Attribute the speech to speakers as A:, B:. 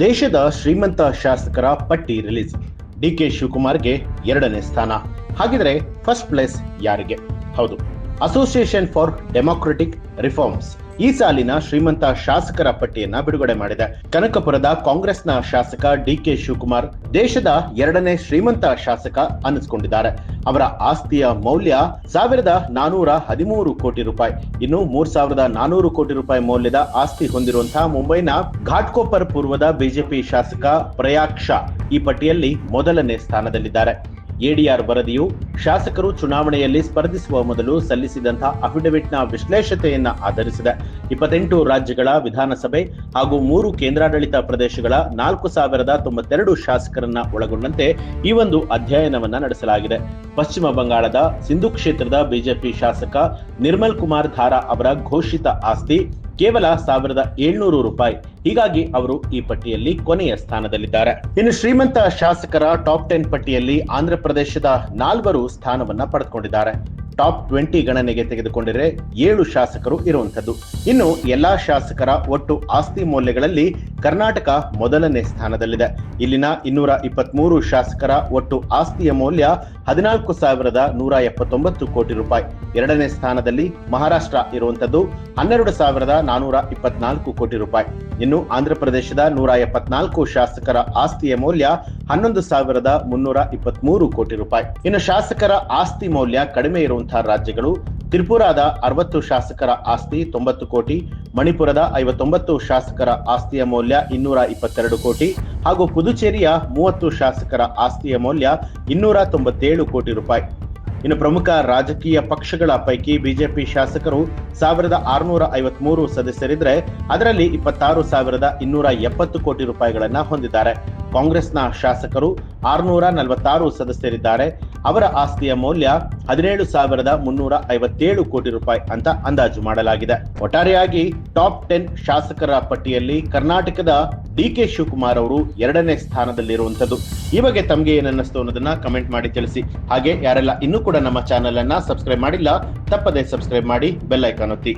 A: ದೇಶದ ಶ್ರೀಮಂತ ಶಾಸಕರ ಪಟ್ಟಿ ರಿಲೀಸ್. ಡಿ ಕೆ ಶಿವಕುಮಾರ್ಗೆ ಎರಡನೇ ಸ್ಥಾನ. ಹಾಗಿದ್ರೆ ಫಸ್ಟ್ ಪ್ಲೇಸ್ ಯಾರಿಗೆ? ಹೌದು ಅಸೋಸಿಯೇಷನ್ ಫಾರ್ ಡೆಮಾಕ್ರೆಟಿಕ್ ರಿಫಾರ್ಮ್ಸ್ ಈ ಸಾಲಿನ ಶ್ರೀಮಂತ ಶಾಸಕರ ಪಟ್ಟಿಯನ್ನ ಬಿಡುಗಡೆ ಮಾಡಿದೆ. ಕನಕಪುರದ ಕಾಂಗ್ರೆಸ್ನ ಶಾಸಕ ಡಿಕೆ ಶಿವಕುಮಾರ್ ದೇಶದ ಎರಡನೇ ಶ್ರೀಮಂತ ಶಾಸಕ ಅನ್ನಿಸ್ಕೊಂಡಿದ್ದಾರೆ. ಅವರ ಆಸ್ತಿಯ ಮೌಲ್ಯ ಸಾವಿರದ ನಾನೂರ ಹದಿಮೂರು ಕೋಟಿ ರೂಪಾಯಿ. ಇನ್ನು ಮೂರ್ ಸಾವಿರದ ನಾನೂರು ಕೋಟಿ ರೂಪಾಯಿ ಮೌಲ್ಯದ ಆಸ್ತಿ ಹೊಂದಿರುವಂತಹ ಮುಂಬೈನ ಘಾಟ್ಕೋಪರ್ ಪೂರ್ವದ ಬಿಜೆಪಿ ಶಾಸಕ ಪ್ರಯಾಕ್ಷ ಈ ಪಟ್ಟಿಯಲ್ಲಿ ಮೊದಲನೇ ಸ್ಥಾನದಲ್ಲಿದ್ದಾರೆ. ಎಡಿಆರ್ ವರದಿಯು ಶಾಸಕರು ಚುನಾವಣೆಯಲ್ಲಿ ಸ್ಪರ್ಧಿಸುವ ಮೊದಲು ಸಲ್ಲಿಸಿದಂತಹ ಅಫಿಡವಿಟ್ನ ವಿಶ್ಲೇಷತೆಯನ್ನ ಆಧರಿಸಿದೆ. ಇಪ್ಪತ್ತೆಂಟು ರಾಜ್ಯಗಳ ವಿಧಾನಸಭೆ ಹಾಗೂ ಮೂರು ಕೇಂದ್ರಾಡಳಿತ ಪ್ರದೇಶಗಳ ನಾಲ್ಕು ಸಾವಿರದ ತೊಂಬತ್ತೆರಡು ಶಾಸಕರನ್ನ ಒಳಗೊಂಡಂತೆ ಈ ಒಂದು ಅಧ್ಯಯನವನ್ನ ನಡೆಸಲಾಗಿದೆ. ಪಶ್ಚಿಮ ಬಂಗಾಳದ ಸಿಂಧು ಕ್ಷೇತ್ರದ ಬಿಜೆಪಿ ಶಾಸಕ ನಿರ್ಮಲ್ ಕುಮಾರ್ ಧಾರಾ ಅವರ ಘೋಷಿತ ಆಸ್ತಿ ಕೇವಲ ಸಾವಿರದ ಏಳ್ನೂರು ರೂಪಾಯಿ. ಹೀಗಾಗಿ ಅವರು ಈ ಪಟ್ಟಿಯಲ್ಲಿ ಕೊನೆಯ ಸ್ಥಾನದಲ್ಲಿದ್ದಾರೆ. ಇನ್ನು ಶ್ರೀಮಂತ ಶಾಸಕರ ಟಾಪ್ ಟೆನ್ ಪಟ್ಟಿಯಲ್ಲಿ ಆಂಧ್ರ ಪ್ರದೇಶದ ನಾಲ್ವರು ಸ್ಥಾನವನ್ನ ಪಡೆದುಕೊಂಡಿದ್ದಾರೆ. ಟಾಪ್ ಟ್ವೆಂಟಿ ಗಣನೆಗೆ ತೆಗೆದುಕೊಂಡರೆ ಏಳು ಶಾಸಕರು ಇರುವಂತದ್ದು ಇನ್ನು ಎಲ್ಲಾ ಶಾಸಕರ ಒಟ್ಟು ಆಸ್ತಿ ಮೌಲ್ಯಗಳಲ್ಲಿ ಕರ್ನಾಟಕ ಮೊದಲನೇ ಸ್ಥಾನದಲ್ಲಿದೆ. ಇಲ್ಲಿನ ಇನ್ನೂರ ಇಪ್ಪತ್ಮೂರು ಶಾಸಕರ ಒಟ್ಟು ಆಸ್ತಿಯ ಮೌಲ್ಯ ಹದಿನಾಲ್ಕು ಸಾವಿರದ ನೂರ ಎಪ್ಪತ್ತೊಂಬತ್ತು ಕೋಟಿ ರೂಪಾಯಿ. ಎರಡನೇ ಸ್ಥಾನದಲ್ಲಿ ಮಹಾರಾಷ್ಟ್ರ ಇರುವಂತದ್ದು ಹನ್ನೆರಡು ಸಾವಿರದ ನಾನೂರ ಇಪ್ಪತ್ನಾಲ್ಕು ಕೋಟಿ ರೂಪಾಯಿ. ಇನ್ನು ಆಂಧ್ರಪ್ರದೇಶದ ನೂರ ಎಪ್ಪತ್ನಾಲ್ಕು ಶಾಸಕರ ಆಸ್ತಿಯ ಮೌಲ್ಯ ಹನ್ನೊಂದು ಸಾವಿರದ ಮುನ್ನೂರ ಇಪ್ಪತ್ಮೂರು ಕೋಟಿ ರೂಪಾಯಿ. ಇನ್ನು ಶಾಸಕರ ಆಸ್ತಿ ಮೌಲ್ಯ ಕಡಿಮೆ ಇರುವಂತಹ ರಾಜ್ಯಗಳು ತ್ರಿಪುರಾದ ಅರವತ್ತು ಶಾಸಕರ ಆಸ್ತಿ ತೊಂಬತ್ತು ಕೋಟಿ, ಮಣಿಪುರದ ಐವತ್ತೊಂಬತ್ತು ಶಾಸಕರ ಆಸ್ತಿಯ ಮೌಲ್ಯ ಇನ್ನೂರ ಇಪ್ಪತ್ತೆರಡು ಕೋಟಿ ಹಾಗೂ ಪುದುಚೇರಿಯ ಮೂವತ್ತು ಶಾಸಕರ ಆಸ್ತಿಯ ಮೌಲ್ಯ ಇನ್ನೂರ ತೊಂಬತ್ತೇಳು ಕೋಟಿ ರೂಪಾಯಿ. ಇನ್ನು ಪ್ರಮುಖ ರಾಜಕೀಯ ಪಕ್ಷಗಳ ಪೈಕಿ ಬಿಜೆಪಿ ಶಾಸಕರು ಸಾವಿರದ ಆರುನೂರ ಐವತ್ಮೂರು ಸದಸ್ಯರಿದ್ರೆ ಅದರಲ್ಲಿ ಇಪ್ಪತ್ತಾರು ಸಾವಿರದ ಇನ್ನೂರ ಎಪ್ಪತ್ತು ಕೋಟಿ ರೂಪಾಯಿಗಳನ್ನ ಹೊಂದಿದ್ದಾರೆ. ಕಾಂಗ್ರೆಸ್ನ ಶಾಸಕರು ಆರುನೂರ ನಲವತ್ತಾರು ಸದಸ್ಯರಿದ್ದಾರೆ. ಅವರ ಆಸ್ತಿಯ ಮೌಲ್ಯ ಹದಿನೇಳು ಸಾವಿರದ ಮುನ್ನೂರ ಐವತ್ತೇಳು ಕೋಟಿ ರೂಪಾಯಿ ಅಂತ ಅಂದಾಜು ಮಾಡಲಾಗಿದೆ. ಒಟ್ಟಾರೆಯಾಗಿ ಟಾಪ್ ಟೆನ್ ಶಾಸಕರ ಪಟ್ಟಿಯಲ್ಲಿ ಕರ್ನಾಟಕದ ಡಿಕೆ ಶಿವಕುಮಾರ್ ಅವರು ಎರಡನೇ ಸ್ಥಾನದಲ್ಲಿರುವಂತದ್ದು ಈ ಬಗ್ಗೆ ತಮಗೆ ಏನನ್ನಿಸ್ತು ಅನ್ನೋದನ್ನ ಕಮೆಂಟ್ ಮಾಡಿ ತಿಳಿಸಿ. ಹಾಗೆ ಯಾರೆಲ್ಲ ಇನ್ನೂ ಕೂಡ ನಮ್ಮ ಚಾನೆಲ್ ಅನ್ನ ಸಬ್ಸ್ಕ್ರೈಬ್ ಮಾಡಿಲ್ಲ, ತಪ್ಪದೆ ಸಬ್ಸ್ಕ್ರೈಬ್ ಮಾಡಿ ಬೆಲ್ ಐಕಾನ್ ಒತ್ತಿ.